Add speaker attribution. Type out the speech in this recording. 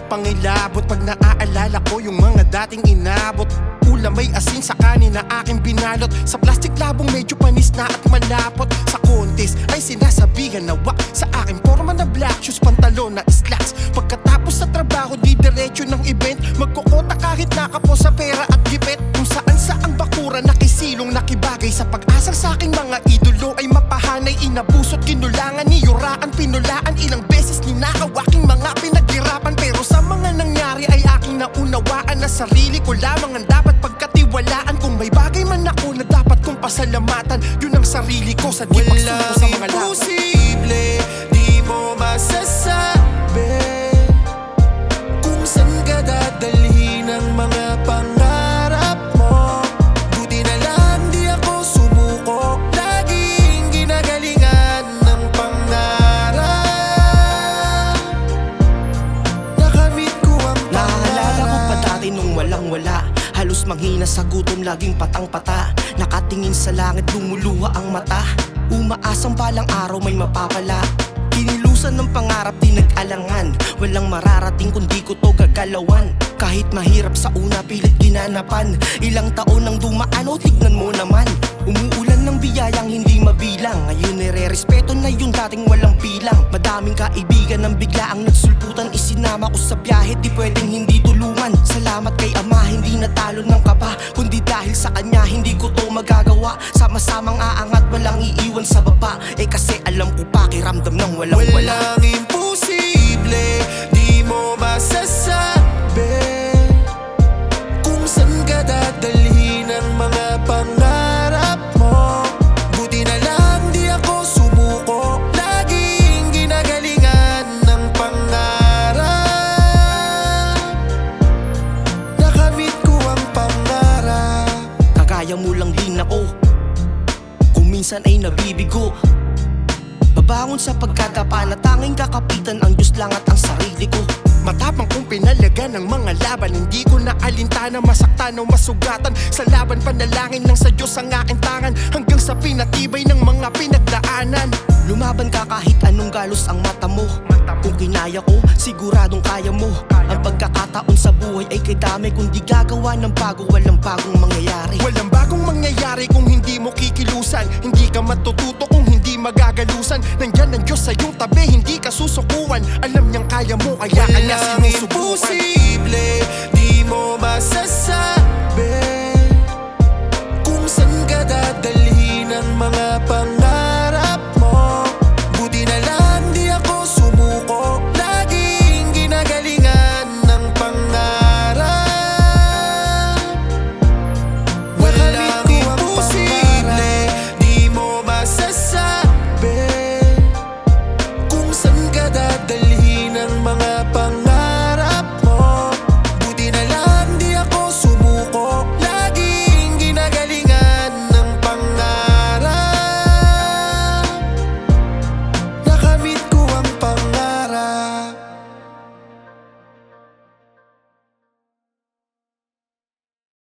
Speaker 1: pangilabot Pag naaalala ko yung mga dating inabot. Ulam may asin sa kanin na aking binalot. Sa plastic labong medyo panis na at malapot. Sa contest ay sinasabihan na wak Sa aking forma na black shoes, pantalon na slacks. Pagkatapos sa trabaho di diretso ng event. Magkukota kahit nakapo sa pera at gipet Kung saan saang bakura nakisilong nakibagay Sa pag-asang sa aking mga idolo ay mapahanay Inabusot, kinulangan, niyuraan, pinulaan Ilang sarili ko lamang ang dapat pagkatiwalaan. Kung may bagay man ako na dapat kong pasalamatan Yun ang sarili ko. Sa di pagsuko sa mga laban.
Speaker 2: imposible Di mo masasabi
Speaker 3: wala. Halos manghina sa gutom, laging patang-pata. Nakatingin sa langit, lumuluha ang mata. Umaasang balang araw may mapapala. Kinilusan ng pangarap, di nag-alangan. Walang mararating kundi ko to gagalawan. Kahit mahirap sa una, pilit ginanapan. Ilang taon nang dumaan, o tignan mo naman. Umuulan ng biyayang hindi mabilang. Ngayon nire-respeto na yung dating walang bilang. Madaming kaibigan ng bigla ang nagsulputan. Isinama ko sa biyahe, di pwedeng hindi tulungan. Salamat kay natalo ng kapa Kundi dahil sa kanya, hindi ko to magagawa. Sama-samang aangat, walang iiwan sa baba. Eh kasi alam ko pakiramdam ng walang wala
Speaker 2: lang
Speaker 3: din ako. Kung minsan ay nabibigo. Babangon sa pagkadapa na tanging kakapitan ang Diyos lang at ang sarili ko.
Speaker 1: Matapang kong pinalaga ng mga laban. Hindi ko na alintana, masaktan o masugatan. Sa laban panalangin lang sa Diyos ang aking tangan. Hanggang sa pinatibay ng mga pinagdaanan.
Speaker 3: Lumaban ka kahit anong galos ang mata mo. Kung kinaya ko, siguradong kaya mo. Ang pagkakataon sa buhay ay kay dami Kung di gagawa ng bago, walang bagong mangyayari.
Speaker 1: Walang matututo kung hindi magagalusan. Nandyan ang Diyos sa iyong tabi, hindi ka susukuan. Alam niyang kaya mo, kaya ka niya
Speaker 2: Walang
Speaker 1: sinusubukan
Speaker 2: que